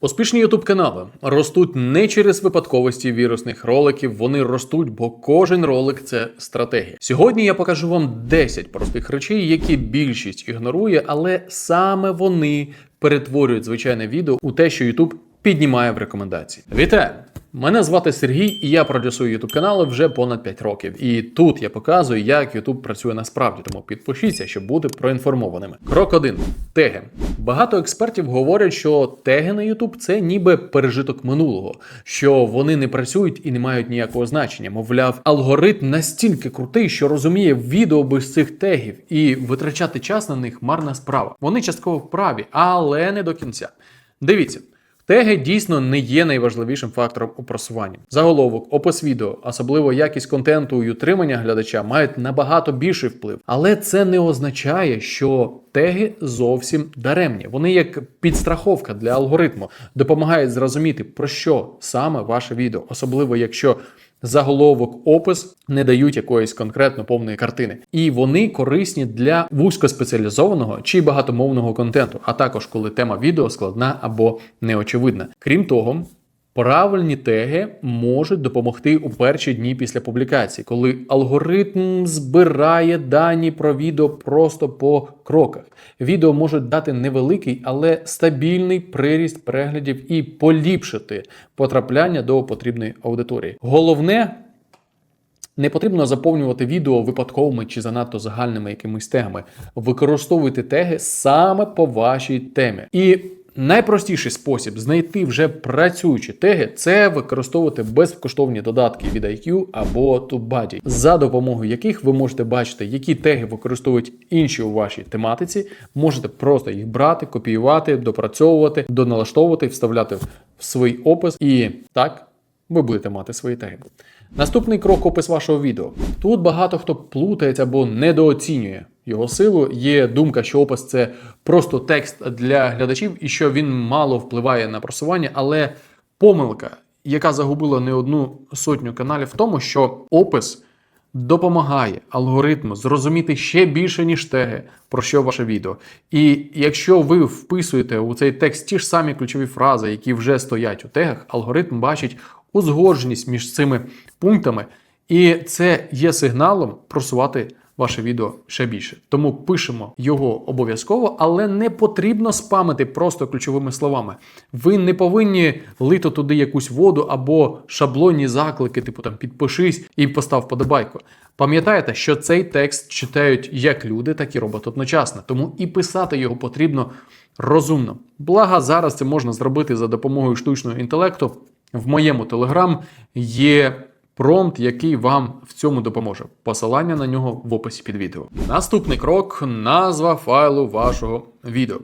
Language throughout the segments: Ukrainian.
Успішні ютуб канали ростуть не через випадковості вірусних роликів, вони ростуть, бо кожен ролик це стратегія. Сьогодні я покажу вам 10 простих речей, які більшість ігнорує, але саме вони перетворюють звичайне відео у те, що Ютуб піднімає в рекомендації. Вітаю! Мене звати Сергій, і я продюсую YouTube канали вже понад 5 років. І тут я показую, як YouTube працює насправді. Тому підпишіться, щоб бути проінформованими. Крок 1. теги. Багато експертів говорять, що теги на YouTube – це ніби пережиток минулого, що вони не працюють і не мають ніякого значення. Мовляв, алгоритм настільки крутий, що розуміє відео без цих тегів, і витрачати час на них марна справа. Вони частково вправі, але не до кінця. Дивіться. Теги дійсно не є найважливішим фактором у просуванні. Заголовок, опис відео, особливо якість контенту і утримання глядача мають набагато більший вплив. Але це не означає, що теги зовсім даремні. Вони як підстраховка для алгоритму допомагають зрозуміти про що саме ваше відео, особливо якщо заголовок, опис не дають якоїсь конкретно повної картини. І вони корисні для вузькоспеціалізованого чи багатомовного контенту, а також коли тема відео складна або неочевидна. Крім того, Правильні теги можуть допомогти у перші дні після публікації, коли алгоритм збирає дані про відео просто по кроках. Відео можуть дати невеликий, але стабільний приріст переглядів і поліпшити потрапляння до потрібної аудиторії. Головне. Не потрібно заповнювати відео випадковими чи занадто загальними якимись тегами. Використовуйте теги саме по вашій темі. І найпростіший спосіб знайти вже працюючі теги це використовувати безкоштовні додатки від IQ або TubeBuddy, за допомогою яких ви можете бачити, які теги використовують інші у вашій тематиці. Можете просто їх брати, копіювати, допрацьовувати, доналаштовувати, вставляти в свій опис і так ви будете мати свої теги. Наступний крок опис вашого відео. Тут багато хто плутається або недооцінює його силу. Є думка, що опис це просто текст для глядачів і що він мало впливає на просування, але помилка, яка загубила не одну сотню каналів, в тому, що опис допомагає алгоритму зрозуміти ще більше, ніж теги, про що ваше відео. І якщо ви вписуєте у цей текст ті ж самі ключові фрази, які вже стоять у тегах, алгоритм бачить узгодженість між цими пунктами, і це є сигналом просувати ваше відео ще більше. Тому пишемо його обов'язково, але не потрібно спамити просто ключовими словами. Ви не повинні лити туди якусь воду або шаблонні заклики, типу там підпишись і постав подобайку. Пам'ятаєте, що цей текст читають як люди, так і робот одночасно, тому і писати його потрібно розумно. Благо, зараз це можна зробити за допомогою штучного інтелекту. В моєму телеграм є промпт, який вам в цьому допоможе. Посилання на нього в описі під відео. Наступний крок назва файлу вашого відео.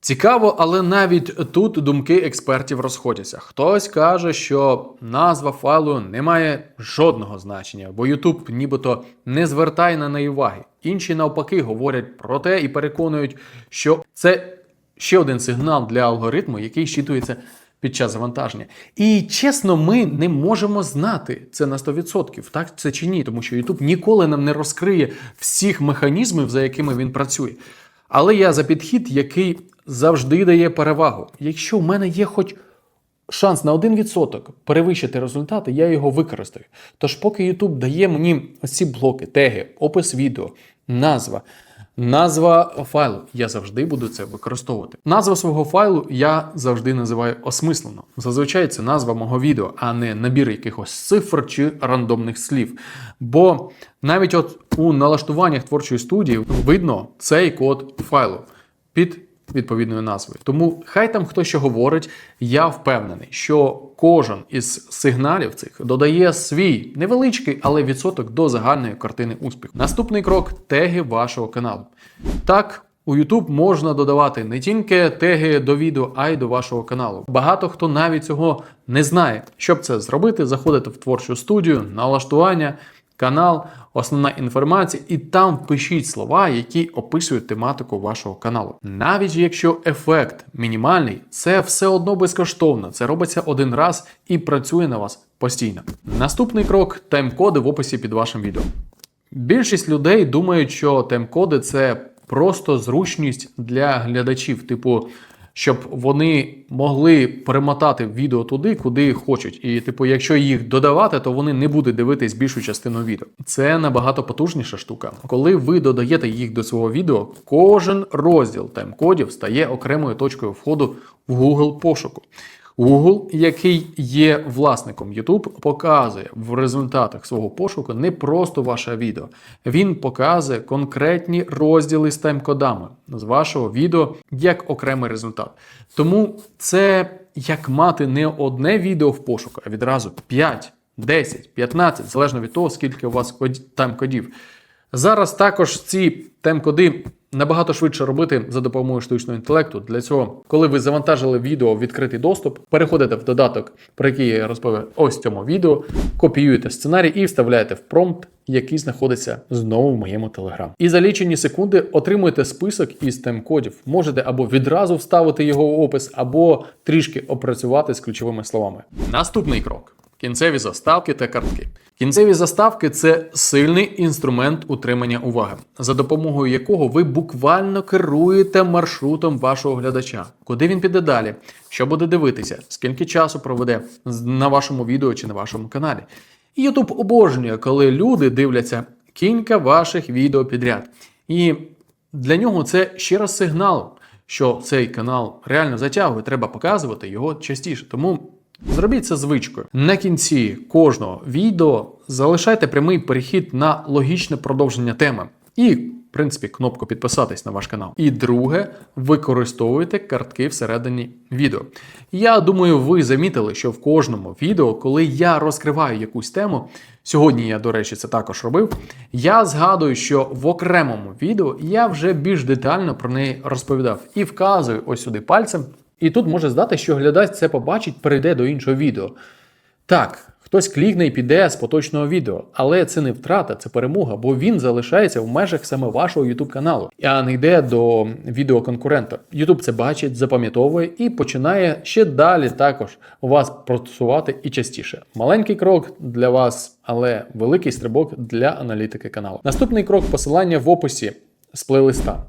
Цікаво, але навіть тут думки експертів розходяться. Хтось каже, що назва файлу не має жодного значення, бо YouTube нібито не звертає на неї уваги. Інші навпаки говорять про те і переконують, що це ще один сигнал для алгоритму, який щитується під час завантаження. І чесно, ми не можемо знати це на 100%, так це чи ні, тому що YouTube ніколи нам не розкриє всіх механізмів, за якими він працює. Але я за підхід, який завжди дає перевагу. Якщо в мене є хоч шанс на 1% перевищити результати, я його використаю. Тож, поки YouTube дає мені ці блоки, теги, опис відео, назва. Назва файлу. Я завжди буду це використовувати. Назва свого файлу я завжди називаю осмислено. Зазвичай це назва мого відео, а не набір якихось цифр чи рандомних слів. Бо навіть от у налаштуваннях творчої студії видно цей код файлу під відповідною назвою. Тому хай там хто що говорить, я впевнений, що кожен із сигналів цих додає свій невеличкий, але відсоток до загальної картини успіху. Наступний крок теги вашого каналу. Так. У YouTube можна додавати не тільки теги до відео, а й до вашого каналу. Багато хто навіть цього не знає. Щоб це зробити, заходите в творчу студію, налаштування, канал, основна інформація, і там впишіть слова, які описують тематику вашого каналу. Навіть якщо ефект мінімальний, це все одно безкоштовно. Це робиться один раз і працює на вас постійно. Наступний крок тайм-коди в описі під вашим відео. Більшість людей думають, що тайм-коди це просто зручність для глядачів, типу. Щоб вони могли перемотати відео туди, куди хочуть. І, типу, якщо їх додавати, то вони не будуть дивитись більшу частину відео. Це набагато потужніша штука. Коли ви додаєте їх до свого відео, кожен розділ тайм-кодів стає окремою точкою входу в Google пошуку. Google, який є власником YouTube, показує в результатах свого пошуку не просто ваше відео. Він показує конкретні розділи з тайм-кодами з вашого відео як окремий результат. Тому це як мати не одне відео в пошуку, а відразу 5, 10, 15, залежно від того, скільки у вас код- тайм-кодів. Зараз також ці тайм-коди набагато швидше робити за допомогою штучного інтелекту. Для цього, коли ви завантажили відео в відкритий доступ, переходите в додаток, про який я розповів ось в цьому відео, копіюєте сценарій і вставляєте в промпт, який знаходиться знову в моєму телеграм. І за лічені секунди отримуєте список із тайм-кодів. Можете або відразу вставити його в опис, або трішки опрацювати з ключовими словами. Наступний крок. Кінцеві заставки та картки. Кінцеві заставки це сильний інструмент утримання уваги, за допомогою якого ви буквально керуєте маршрутом вашого глядача, куди він піде далі, що буде дивитися, скільки часу проведе на вашому відео чи на вашому каналі. YouTube обожнює, коли люди дивляться кілька ваших відео підряд. І для нього це ще раз сигнал, що цей канал реально затягує, треба показувати його частіше. Тому Зробіть це звичкою. На кінці кожного відео залишайте прямий перехід на логічне продовження теми. І, в принципі, кнопку підписатись на ваш канал. І друге, використовуйте картки всередині відео. Я думаю, ви замітили, що в кожному відео, коли я розкриваю якусь тему, сьогодні я, до речі, це також робив. Я згадую, що в окремому відео я вже більш детально про неї розповідав і вказую ось сюди пальцем. І тут може здати, що глядач це побачить, перейде до іншого відео. Так, хтось клікне і піде з поточного відео, але це не втрата, це перемога, бо він залишається в межах саме вашого YouTube каналу, а не йде до відео конкурента. YouTube це бачить, запам'ятовує і починає ще далі також вас просувати і частіше. Маленький крок для вас, але великий стрибок для аналітики каналу. Наступний крок посилання в описі з плейлиста.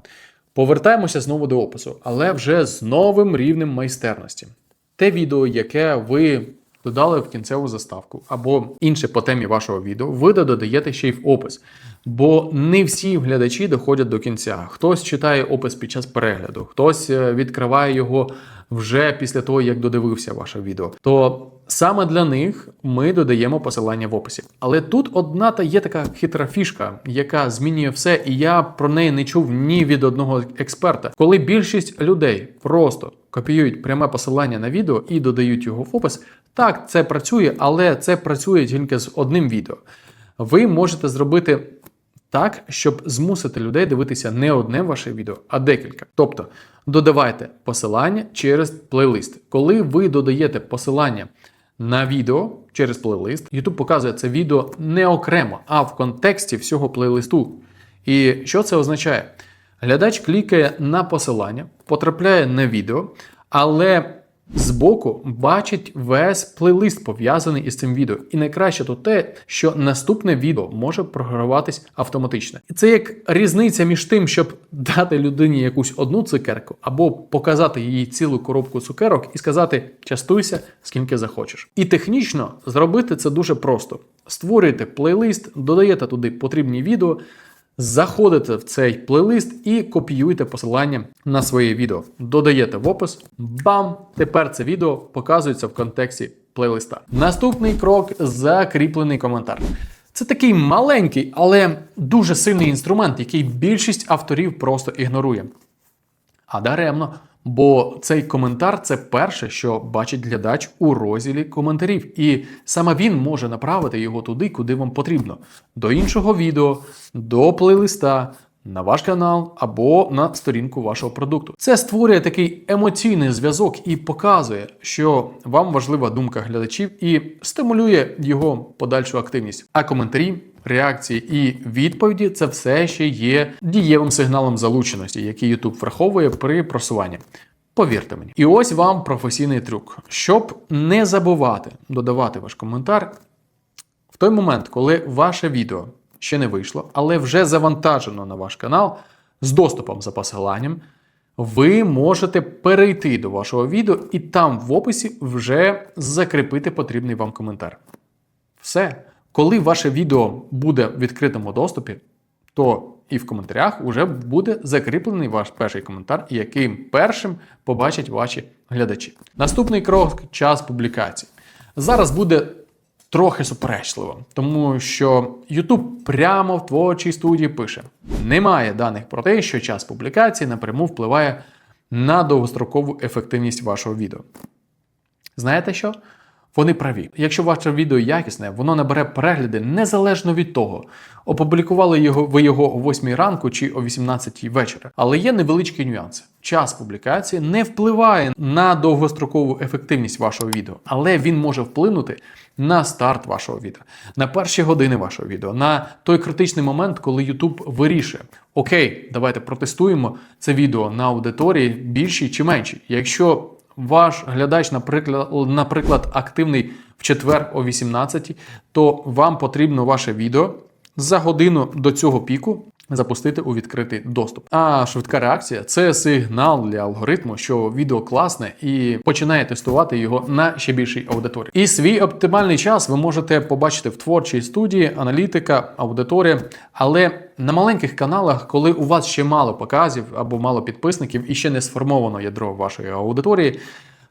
Повертаємося знову до опису, але вже з новим рівнем майстерності. Те відео, яке ви додали в кінцеву заставку, або інше по темі вашого відео, ви додаєте ще й в опис. Бо не всі глядачі доходять до кінця. Хтось читає опис під час перегляду, хтось е, відкриває його вже після того, як додивився ваше відео. То саме для них ми додаємо посилання в описі. Але тут одна та є така хитра фішка, яка змінює все, і я про неї не чув ні від одного експерта. Коли більшість людей просто копіюють пряме посилання на відео і додають його в опис, так це працює, але це працює тільки з одним відео. Ви можете зробити так, щоб змусити людей дивитися не одне ваше відео, а декілька. Тобто додавайте посилання через плейлист. Коли ви додаєте посилання на відео через плейлист, YouTube показує це відео не окремо, а в контексті всього плейлисту. І що це означає? Глядач клікає на посилання, потрапляє на відео, але збоку бачить весь плейлист пов'язаний із цим відео. І найкраще тут те, що наступне відео може програватись автоматично. І це як різниця між тим, щоб дати людині якусь одну цукерку, або показати їй цілу коробку цукерок і сказати частуйся скільки захочеш. І технічно зробити це дуже просто. Створюєте плейлист, додаєте туди потрібні відео. Заходите в цей плейлист і копіюєте посилання на своє відео. Додаєте в опис. Бам! Тепер це відео показується в контексті плейлиста. Наступний крок закріплений коментар. Це такий маленький, але дуже сильний інструмент, який більшість авторів просто ігнорує. А даремно, бо цей коментар це перше, що бачить глядач у розділі коментарів, і саме він може направити його туди, куди вам потрібно: до іншого відео, до плейлиста. На ваш канал або на сторінку вашого продукту. Це створює такий емоційний зв'язок і показує, що вам важлива думка глядачів і стимулює його подальшу активність. А коментарі, реакції і відповіді це все ще є дієвим сигналом залученості, який YouTube враховує при просуванні. Повірте мені. І ось вам професійний трюк. Щоб не забувати додавати ваш коментар, в той момент, коли ваше відео ще не вийшло, але вже завантажено на ваш канал з доступом за посиланням, ви можете перейти до вашого відео і там в описі вже закріпити потрібний вам коментар. Все. Коли ваше відео буде в відкритому доступі, то і в коментарях вже буде закріплений ваш перший коментар, яким першим побачать ваші глядачі. Наступний крок час публікації. Зараз буде трохи суперечливо, тому що YouTube прямо в творчій студії пише: немає даних про те, що час публікації напряму впливає на довгострокову ефективність вашого відео. Знаєте що? Вони праві. Якщо ваше відео якісне, воно набере перегляди незалежно від того, опублікували його ви його о 8 ранку чи о 18 вечора. Але є невеличкі нюанси. Час публікації не впливає на довгострокову ефективність вашого відео, але він може вплинути на старт вашого відео, на перші години вашого відео, на той критичний момент, коли YouTube вирішує: Окей, давайте протестуємо це відео на аудиторії більшій чи меншій. Якщо ваш глядач, наприклад, наприклад, активний в четвер о 18, то вам потрібно ваше відео за годину до цього піку запустити у відкритий доступ. А швидка реакція це сигнал для алгоритму, що відео класне, і починає тестувати його на ще більшій аудиторії. І свій оптимальний час ви можете побачити в творчій студії, аналітика, аудиторія. Але на маленьких каналах, коли у вас ще мало показів або мало підписників і ще не сформовано ядро вашої аудиторії,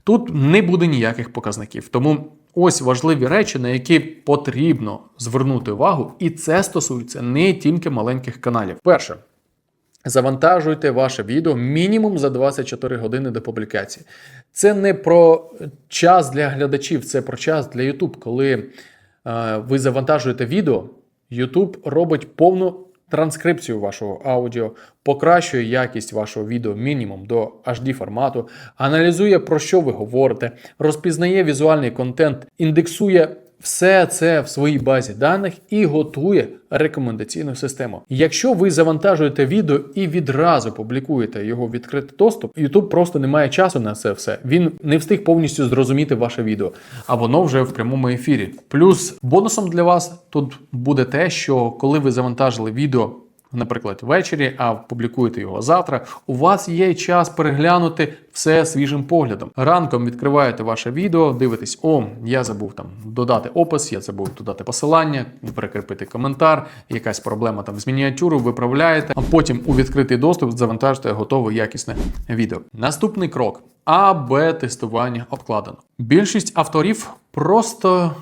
тут не буде ніяких показників. Тому ось важливі речі, на які потрібно звернути увагу, і це стосується не тільки маленьких каналів. Перше. Завантажуйте ваше відео мінімум за 24 години до публікації. Це не про час для глядачів, це про час для YouTube. Коли е, ви завантажуєте відео, YouTube робить повну транскрипцію вашого аудіо, покращує якість вашого відео мінімум до HD формату, аналізує про що ви говорите, розпізнає візуальний контент, індексує все це в своїй базі даних і готує рекомендаційну систему. Якщо ви завантажуєте відео і відразу публікуєте його в відкритий доступ, YouTube просто не має часу на це все. Він не встиг повністю зрозуміти ваше відео, а воно вже в прямому ефірі. Плюс бонусом для вас тут буде те, що коли ви завантажили відео наприклад, ввечері, а публікуєте його завтра, у вас є час переглянути все свіжим поглядом. Ранком відкриваєте ваше відео, дивитесь, о, я забув там додати опис, я забув додати посилання, прикріпити коментар, якась проблема там з мініатюру, виправляєте, а потім у відкритий доступ завантажите готове якісне відео. Наступний крок. АБ тестування обкладено. Більшість авторів просто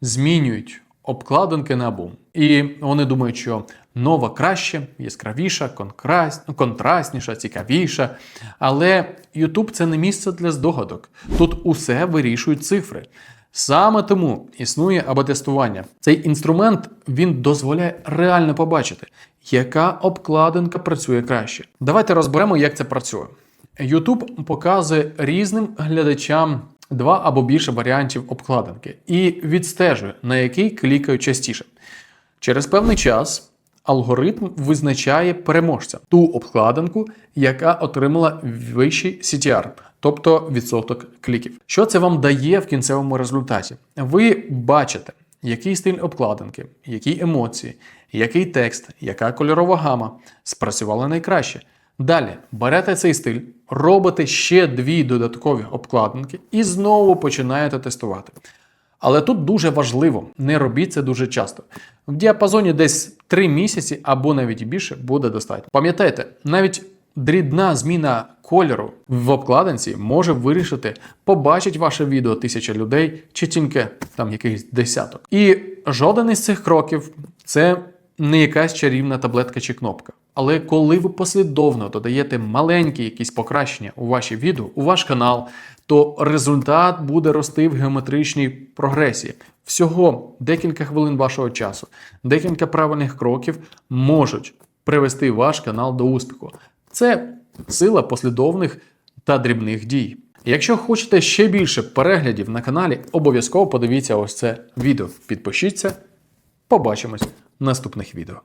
змінюють обкладинки на бум. І вони думають, що нова краще, яскравіша, контрастніша, цікавіша. Але YouTube це не місце для здогадок. Тут усе вирішують цифри. Саме тому існує АБ-тестування. Цей інструмент він дозволяє реально побачити, яка обкладинка працює краще. Давайте розберемо, як це працює. YouTube показує різним глядачам два або більше варіантів обкладинки і відстежує, на який клікають частіше. Через певний час алгоритм визначає переможця ту обкладинку, яка отримала вищий CTR, тобто відсоток кліків. Що це вам дає в кінцевому результаті? Ви бачите, який стиль обкладинки, які емоції, який текст, яка кольорова гама спрацювали найкраще. Далі берете цей стиль, робите ще дві додаткові обкладинки і знову починаєте тестувати. Але тут дуже важливо, не робіть це дуже часто. В діапазоні десь 3 місяці або навіть більше буде достатньо. Пам'ятайте, навіть дрібна зміна кольору в обкладинці може вирішити, побачить ваше відео тисяча людей чи тільки там якихось десяток. І жоден із цих кроків це не якась чарівна таблетка чи кнопка. Але коли ви послідовно додаєте маленькі якісь покращення у ваші відео, у ваш канал, то результат буде рости в геометричній прогресії. Всього декілька хвилин вашого часу, декілька правильних кроків можуть привести ваш канал до успіху. Це сила послідовних та дрібних дій. Якщо хочете ще більше переглядів на каналі, обов'язково подивіться ось це відео. Підпишіться. Побачимось в наступних відео.